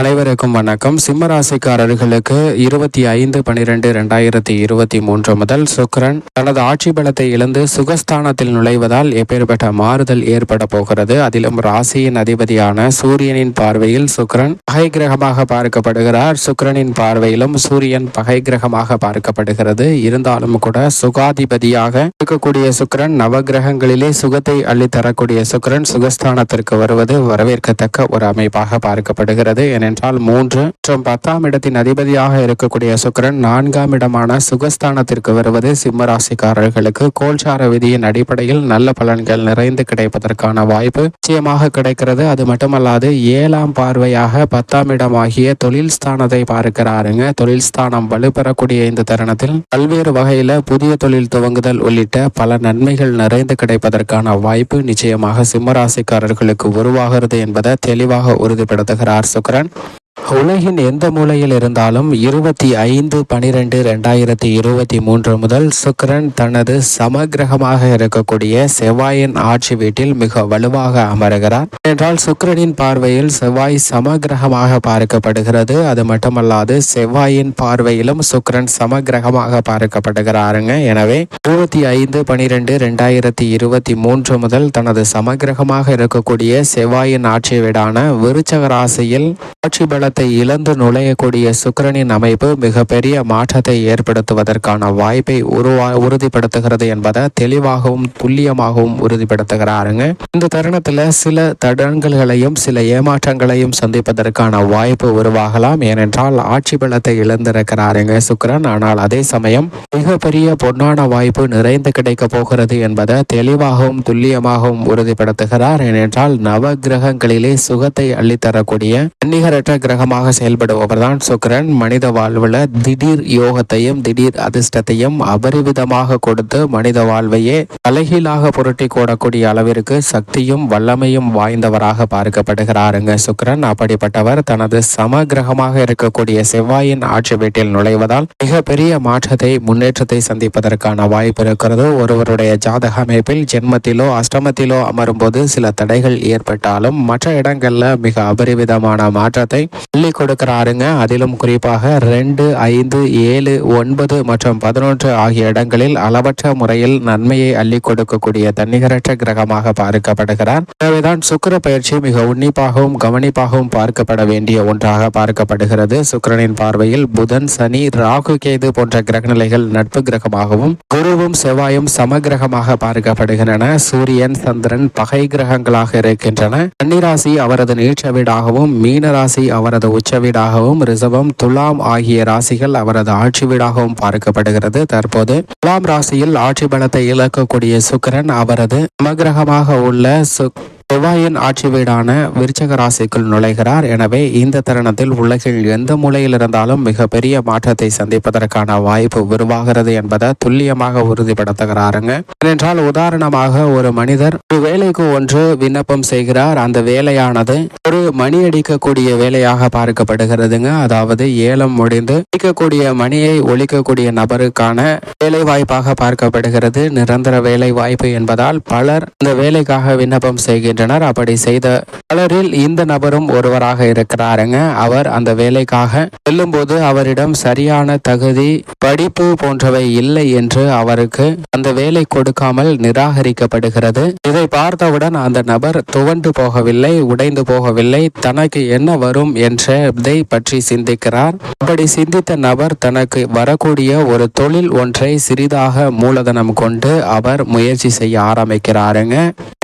அனைவருக்கும் வணக்கம். சிம்மராசிக்காரர்களுக்கு இருபத்தி ஐந்து பனிரெண்டு ரெண்டாயிரத்தி இருபத்தி மூன்று முதல் சுக்கரன் தனது ஆட்சி பலத்தை இழந்து சுகஸ்தானத்தில் நுழைவதால் எப்பேற்பட்ட மாறுதல் ஏற்பட போகிறது. அதிலும் ராசியின் அதிபதியான சூரியனின் பார்வையில் சுக்கிரன் பகை கிரகமாக பார்க்கப்படுகிறார். சுக்கிரனின் பார்வையிலும் சூரியன் பகை கிரகமாக பார்க்கப்படுகிறது. இருந்தாலும் கூட சுகாதிபதியாக இருக்கக்கூடிய சுக்கிரன் நவகிரகங்களிலே சுகத்தை அள்ளித்தரக்கூடிய தரக்கூடிய சுக்கிரன் சுகஸ்தானத்திற்கு வருவது வரவேற்கத்தக்க ஒரு அமைப்பாக பார்க்கப்படுகிறது. என ஏனென்றால் மூன்று மற்றும் பத்தாம் இடத்தின் அதிபதியாக இருக்கக்கூடிய சுக்கிரன் நான்காம் இடமான சுகஸ்தானத்திற்கு வருவது சிம்ம ராசிக்காரர்களுக்கு கோல்சார விதியின் அடிப்படையில் நல்ல பலன்கள் நிறைந்து கிடைப்பதற்கான வாய்ப்பு நிச்சயமாக கிடைக்கிறது. அது மட்டுமல்லாது ஏழாம் பார்வையாக பத்தாம் இடமாகிய தொழில் ஸ்தானத்தை பார்க்கிறாருங்க. தொழில் ஸ்தானம் வலுப்பெறக்கூடிய இந்த தருணத்தில் பல்வேறு வகையில புதிய தொழில் துவங்குதல் உள்ளிட்ட பல நன்மைகள் நிறைந்து கிடைப்பதற்கான வாய்ப்பு நிச்சயமாக சிம்ம ராசிக்காரர்களுக்கு உருவாகிறது என்பதை தெளிவாக உறுதிப்படுத்துகிறார் சுக்கிரன். உலகின் எந்த மூலையில் இருந்தாலும் இருபத்தி ஐந்து பனிரெண்டு ரெண்டாயிரத்தி இருபத்தி மூன்று முதல் சுக்கிரன் தனது சமகிரகமாக இருக்கக்கூடிய செவ்வாயின் ஆட்சி வீட்டில் மிக வலுவாக அமருகிறார். என்றால் சுக்கிரனின் பார்வையில் செவ்வாய் சமகிரகமாக பார்க்கப்படுகிறது. அது மட்டுமல்லாது செவ்வாயின் பார்வையிலும் சுக்கிரன் சமகிரகமாக பார்க்கப்படுகிறாருங்க. எனவே இருபத்தி ஐந்து பனிரெண்டு ரெண்டாயிரத்தி இருபத்தி மூன்று முதல் தனது சமகிரகமாக இருக்கக்கூடிய செவ்வாயின் ஆட்சி வீடான விருச்சக ராசியில் ஆட்சி பலத்தை இழந்து நுழையக்கூடிய சுக்கிரனின் அமைப்பு மிகப்பெரிய மாற்றத்தை ஏற்படுத்துவதற்கான வாய்ப்பை உருவா உறுதிப்படுத்துகிறது என்பதை தெளிவாகவும் துல்லியமாகவும் உறுதிப்படுத்துகிறாருங்க. இந்த தருணத்தில் சில தடங்கல்களையும் சில ஏமாற்றங்களையும் சந்திப்பதற்கான வாய்ப்பு உருவாகலாம். ஏனென்றால் ஆட்சி பலத்தை இழந்திருக்கிறாருங்க சுக்கிரன். ஆனால் அதே சமயம் மிகப்பெரிய பொன்னான வாய்ப்பு நிறைந்து கிடைக்க போகிறது என்பதை தெளிவாகவும் துல்லியமாகவும் உறுதிப்படுத்துகிறார். ஏனென்றால் நவ கிரகங்களிலே சுகத்தை அள்ளித்தரக்கூடிய நிகரற்ற கிரகமாக செயல்படுபவர் தான் சுக்கரன். மனித வாழ்வில் திடீர் யோகத்தையும் திடீர் அதிர்ஷ்டத்தையும் அபரிவிதமாக கொடுத்து மனித வாழ்வையே தலைகீழாக புரட்டி கூடக்கூடிய அளவிற்கு சக்தியும் வல்லமையும் வாய்ந்தவராக பார்க்கப்படுகிறாருங்க சுக்கிரன். அப்படிப்பட்டவர் தனது சம கிரகமாக இருக்கக்கூடிய செவ்வாயின் ஆட்சி வீட்டில் நுழைவதால் மிகப்பெரிய மாற்றத்தை முன்னேற்றத்தை சந்திப்பதற்கான வாய்ப்பு இருக்கிறது. ஒருவருடைய ஜாதக அமைப்பில் ஜென்மத்திலோ அஷ்டமத்திலோ அமரும் போது சில தடைகள் ஏற்பட்டாலும் மற்ற இடங்கள்ல மிக அபரிவிதமான மாற்றத்தை அள்ளி கொடுக்கிறாருங்க அதிலும் குறிப்பாக ரெண்டு ஐந்து ஏழு ஒன்பது மற்றும் பதினொன்று ஆகிய இடங்களில் அளவற்ற முறையில் நன்மையை அள்ளி கொடுக்கக்கூடிய தன்னிகரற்ற கிரகமாக பார்க்கப்படுகிறார். எனவேதான் சுக்கர பயிற்சி மிக உன்னிப்பாகவும் கவனிப்பாகவும் பார்க்கப்பட வேண்டிய ஒன்றாக பார்க்கப்படுகிறது. சுக்கிரனின் பார்வையில் புதன் சனி ராகு கேது போன்ற கிரகநிலைகள் நட்பு கிரகமாகவும் குருவும் செவ்வாயும் சமகிரகமாக பார்க்கப்படுகின்றன. சூரியன் சந்திரன் பகை கிரகங்களாக இருக்கின்றன. கன்னிராசி அவரது நீச்ச வீடாகவும் மீனராசி அவரது உச்ச வீடாகவும் ரிசவம் துலாம் ஆகிய ராசிகள் அவரது ஆட்சி வீடாகவும் பார்க்கப்படுகிறது. தற்போது துலாம் ராசியில் ஆட்சி பலத்தை இழக்கக்கூடிய சுக்கிரன் அவரது சமகிரகமாக உள்ள சுக் செவ்வாயின் ஆட்சி வீடான விருச்சக ராசிக்குள் நுழைகிறார். எனவே இந்த தருணத்தில் உலகில் எந்த மூலையில் இருந்தாலும் மிகப்பெரிய மாற்றத்தை சந்திப்பதற்கான வாய்ப்பு உருவாகிறது என்பதை துல்லியமாக உறுதிப்படுத்துகிறாருங்க. ஏனென்றால் உதாரணமாக ஒரு மனிதர் ஒரு வேலைக்கு ஒன்று விண்ணப்பம் செய்கிறார். அந்த வேலையானது ஒரு மணி அடிக்கக்கூடிய வேலையாக பார்க்கப்படுகிறதுங்க. அதாவது ஏலம் முடிந்து அடிக்கக்கூடிய மணியை ஒழிக்கக்கூடிய நபருக்கான வேலை வாய்ப்பாக பார்க்கப்படுகிறது. நிரந்தர வேலை வாய்ப்பு என்பதால் பலர் இந்த வேலைக்காக விண்ணப்பம் செய்கிறார் வருகின்றனர் அப்படி செய்த பலரில் இந்த நபரும் ஒருவராக இருக்கிறாருங்க. அவர் அந்த வேலைக்காக செல்லும்போது அவரிடம் சரியான தகுதி படிப்பு போன்றவை இல்லை என்று அவருக்கு அந்த வேலை கொடுக்காமல் நிராகரிக்கப்படுகிறது. இதை பார்த்தவுடன் அந்த நபர் துவண்டு போகவில்லை உடைந்து போகவில்லை. தனக்கு என்ன வரும் என்றதை பற்றி சிந்திக்கிறார். அப்படி சிந்தித்த நபர் தனக்கு வரக்கூடிய ஒரு தொழில் ஒன்றை சிறிதாக மூலதனம் கொண்டு அவர் முயற்சி செய்ய ஆரம்பிக்கிறாருங்க.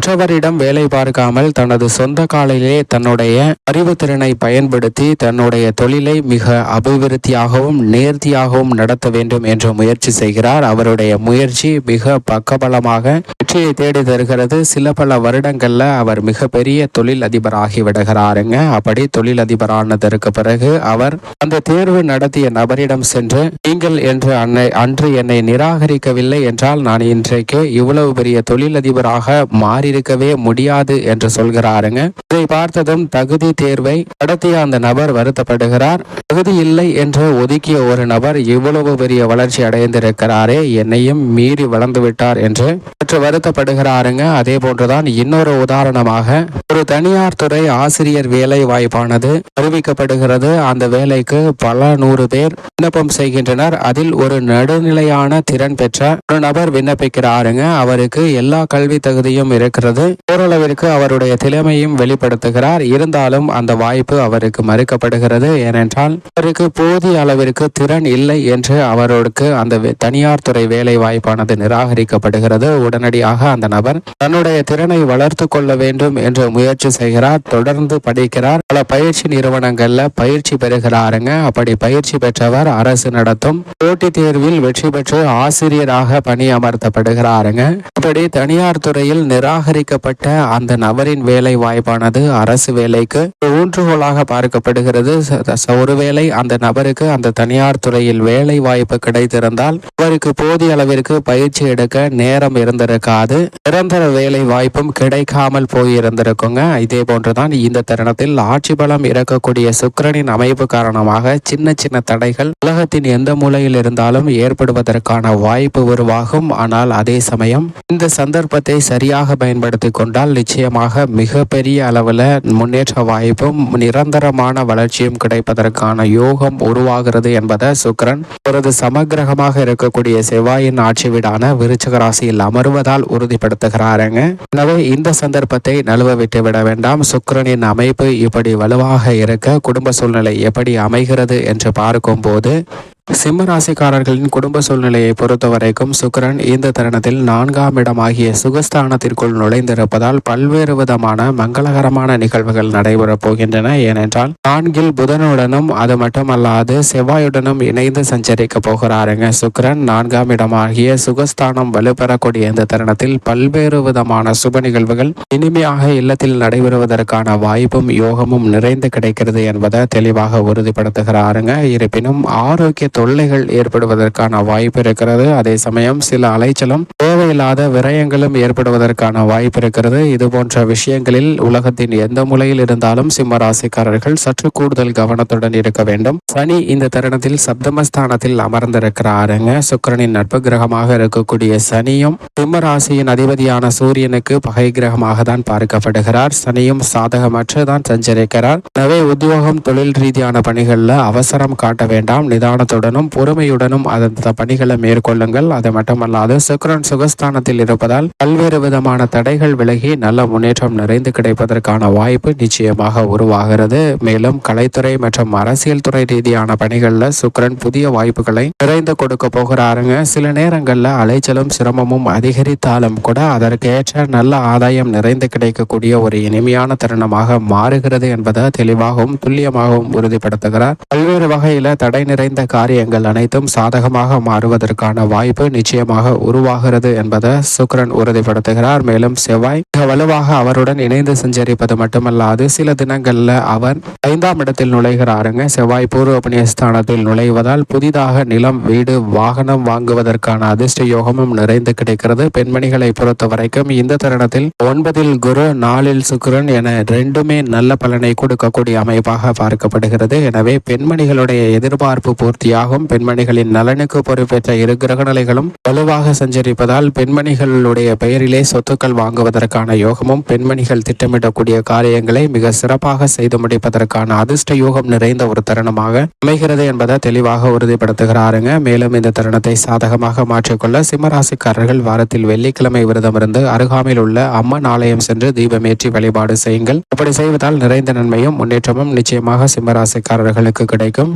மற்றவரிடம் வேலை பார்க்காமல் தனது சொந்த காலிலே தன்னுடைய அறிவுத்திறனை பயன்படுத்தி தன்னுடைய தொழிலை மிக அபிவிருத்தியாகவும் நேர்த்தியாகவும் நடத்த வேண்டும் என்று முயற்சி செய்கிறார். அவருடைய முயற்சி மிக பக்கபலமாக வெற்றியை தேடி தருகிறது. சில பல வருடங்கள்ல அவர் மிகப்பெரிய தொழில் அதிபர் விடுகிறாருங்க. அப்படி தொழில் அதிபரானதற்கு பிறகு அவர் அந்த தேர்வு நடத்திய நபரிடம் சென்று நீங்கள் என்று அன்னை அன்று என்னை நிராகரிக்கவில்லை என்றால் நான் இன்றைக்கு இவ்வளவு பெரிய தொழிலதிபராக மாறி இருக்கவே முடியாது என்று சொல்கிறாருங்க. இதை பார்த்ததும் தகுதி தேர்வை நடத்திய அந்த நபர் வருத்தப்படுகிறார். தகுதி இல்லை என்று ஒதுக்கிய ஒரு நபர் இவ்வளவு பெரிய வளர்ச்சி அடைந்திருக்கிறாரே என்னையும் மீறி வளர்ந்து விட்டார் என்று சற்று வருத்தப்படுகிறாருங்க. அதே போன்றுதான் இன்னொரு உதாரணமாக ஒரு தனியார் துறை ஆசிரியர் வேலை வாய்ப்பானது அறிவிக்கப்படுகிறது. அந்த வேலைக்கு பல நூறு பேர் விண்ணப்பம் செய்கின்றனர். அதில் ஒரு நடுநிலையான திறன் பெற்ற ஒரு நபர் விண்ணப்பிக்கிறாருங்க. அவருக்கு எல்லா கல்வி தகுதியும் இருக்கிறது ஓரளவிற்கு அவருடைய திறமையும் வெளிப்படுத்துகிறார். இருந்தாலும் அந்த வாய்ப்பு அவருக்கு மறுக்கப்படுகிறது. ஏனென்றால் அவருக்கு போதிய அளவிற்கு திறன் இல்லை என்று அவருக்கு அந்த தனியார் துறை வேலை வாய்ப்பானது நிராகரிக்கப்படுகிறது. உடனடியாக அந்த நபர் தன்னுடைய திறனை வளர்த்து கொள்ள வேண்டும் என்று முயற்சி செய்கிறார். தொடர்ந்து படிக்கிறார். பல பயிற்சி நிறுவனங்கள்ல பயிற்சி பெறுகிறாருங்க. அப்படி பயிற்சி பெற்றவர் அரசு நடத்தும் போட்டித் தேர்வில் வெற்றி பெற்று ஆசிரியராக பணியமர்த்தப்படுகிறாருங்க. இப்படி தனியார் துறையில் நிராகரிக்கப்பட்ட அந்த நபரின் வேலை வாய்ப்பானது அரசு வேலைக்கு ஊன்றுகோலாக பார்க்கப்படுகிறது. ஒருவேளை அந்த நபருக்கு அந்த தனியார் துறையில் வேலை வாய்ப்பு கிடைத்திருந்தால் அவருக்கு போதிய அளவிற்கு பயிற்சி எடுக்க நேரம் இருந்திருக்காது. நிரந்தர வேலை வாய்ப்பும் கிடைக்காமல் போயிருந்திருக்குங்க. இதே போன்றுதான் இந்த தருணத்தில் ஆட்சி பலம் இறக்கக்கூடிய சுக்கரனின் அமைப்பு காரணமாக சின்ன சின்ன தடைகள் உலகத்தின் எந்த மூலையில் இருந்தாலும் ஏற்படுவதற்கான வாய்ப்பு உருவாகும். ஆனால் அதே சமயம் இந்த சந்தர்ப்பத்தை சரியாக பயன்படுத்தி கொண்டால் நிச்சயமாக மிகப்பெரிய அளவில் முன்னேற்ற வாய்ப்பும் நிரந்தரமான வளர்ச்சியும் கிடைப்பதற்கான யோகம் உருவாகிறது என்பதை சுக்ரன் அவரது சமக்கிரகமாக இருக்கக்கூடிய செவ்வாயின் ஆட்சி வீடான விருச்சக ராசியில் அமர்வதால் உறுதிப்படுத்துகிறாருங்க. எனவே இந்த சந்தர்ப்பத்தை நழுவ விட்டு விட வேண்டாம். சுக்ரனின் அமைப்பு இப்படி வலுவாக இருக்க குடும்ப சூழ்நிலை எப்படி அமைகிறது என்று பார்க்கும்போது சிம்ம ராசிக்காரர்களின் குடும்ப சூழ்நிலையை பொறுத்த வரைக்கும் சுக்கிரன் இந்த தருணத்தில் நான்காம் இடமாகிய சுகஸ்தானத்திற்குள் நுழைந்திருப்பதால் பல்வேறு விதமான மங்களகரமான நிகழ்வுகள் நடைபெறப் போகின்றன. ஏனென்றால் நான்கில் புதனுடனும் அது மட்டுமல்லாது செவ்வாயுடனும் இணைந்து சஞ்சரிக்க போகிறாருங்க. சுக்கிரன் நான்காம் இடமாகிய சுகஸ்தானம் வலுப்பெறக்கூடிய இந்த தருணத்தில் பல்வேறு விதமான சுப நிகழ்வுகள் இனிமையாக இல்லத்தில் நடைபெறுவதற்கான வாய்ப்பும் யோகமும் நிறைந்து கிடைக்கிறது என்பதை தெளிவாக உறுதிப்படுத்துகிறாருங்க. இருப்பினும் ஆரோக்கிய தொல்லைகள் ஏற்படுவதற்கான வாய்ப்பு இருக்கிறது. அதே சமயம் சில அலைச்சலும் தேவையில்லாத விரயங்களும் ஏற்படுவதற்கான வாய்ப்பு இருக்கிறது. இது போன்ற விஷயங்களில் உலகத்தின் எந்த மூலையில் இருந்தாலும் சிம்ம ராசிக்காரர்கள் சற்று கூடுதல் கவனத்துடன் இருக்க வேண்டும். சனி இந்த தருணத்தில் சப்தமஸ்தானத்தில் அமர்ந்திருக்கிறாருங்க. சுக்கிரனின் நட்பு கிரகமாக இருக்கக்கூடிய சனியும் சிம்ம ராசியின் அதிபதியான சூரியனுக்கு பகை கிரகமாக தான் பார்க்கப்படுகிறார். சனியும் சாதகமற்று தான் சஞ்சரிக்கிறார். எனவே உத்தியோகம் தொழில் ரீதியான பணிகளில் அவசரம் காட்ட வேண்டாம். நிதானத்துடனும் பொறுமையுடனும் அந்த பணிகளை மேற்கொள்ளுங்கள். அது மட்டுமல்லாது சுக்கிரன் சுகஸ்தானத்தில் இருப்பதால் பல்வேறு விதமான தடைகள் விலகி நல்ல முன்னேற்றம் நிறைந்து கிடைப்பதற்கான வாய்ப்பு நிச்சயமாக உருவாகிறது. மேலும் கலைத்துறை மற்றும் அரசியல் துறை ரீதியான பணிகளில் சுக்கிரன் புதிய வாய்ப்புகளை நிறைந்து கொடுக்க போகிறாருங்க. சில நேரங்களில் அலைச்சலும் சிரமமும் அதிகரித்தாலும் கூட அதற்கேற்ற நல்ல ஆதாயம் நிறைந்து கிடைக்கக்கூடிய ஒரு இனிமையான தருணமாக மாறுகிறது என்பதை தெளிவாகவும் துல்லியமாகவும் உறுதிப்படுத்துகிறார். பல்வேறு வகையில தடை நிறைந்த காரியங்கள் அனைத்தும் சாதகமாக மாறுவதற்கான வாய்ப்பு நிச்சயமாக உருவாகிறது என்பதை சுக்கிரன் உறுதிப்படுத்துகிறார். மேலும் செவ்வாய் மிக வலுவாக அவருடன் இணைந்து சஞ்சரிப்பது மட்டுமல்லாது சில தினங்கள்ல அவர் ஐந்தாம் இடத்தில் நுழைகிறாருங்க. செவ்வாய் பூர்வ புண்ணியஸ்தானத்தில் நுழைவதால் புதிதாக நிலம் வீடு வாகனம் வாங்குவதற்கான அதிர்ஷ்ட யோகமும் நிறைந்து கிடைக்கிறது. பெண்மணிகளை பொறுத்த வரைக்கும் இந்த தருணத்தில் ஒன்பதில் குரு நாளில் சுக்கிரன் என ரெண்டுமே நல்ல பலனை கொடுக்கக்கூடிய அமைப்பாக பார்க்கப்படுகிறது. எனவே பெண்மணிகளுடைய எதிர்பார்ப்பு பூர்த்தியாக பூர்த்தியாகும் பெண்மணிகளின் நலனுக்கு பொறுப்பேற்ற இரு கிரகநிலைகளும் வலுவாக சஞ்சரிப்பதால் பெண்மணிகளுடைய பெயரிலே சொத்துக்கள் வாங்குவதற்கான யோகமும் பெண்மணிகள் திட்டமிடக்கூடிய காரியங்களை மிக சிறப்பாக செய்து முடிப்பதற்கான அதிர்ஷ்ட யோகம் நிறைந்த ஒரு தருணமாக அமைகிறது என்பதை தெளிவாக உறுதிப்படுத்துகிறாருங்க. மேலும் இந்த தருணத்தை சாதகமாக மாற்றிக்கொள்ள சிம்மராசிக்காரர்கள் வாரத்தில் வெள்ளிக்கிழமை விரதமிருந்து அருகாமையில் உள்ள அம்மன் ஆலயம் சென்று தீபமேற்றி வழிபாடு செய்யுங்கள். அப்படி செய்வதால் நிறைந்த நன்மையும் முன்னேற்றமும் நிச்சயமாக சிம்மராசிக்காரர்களுக்கு கிடைக்கும்.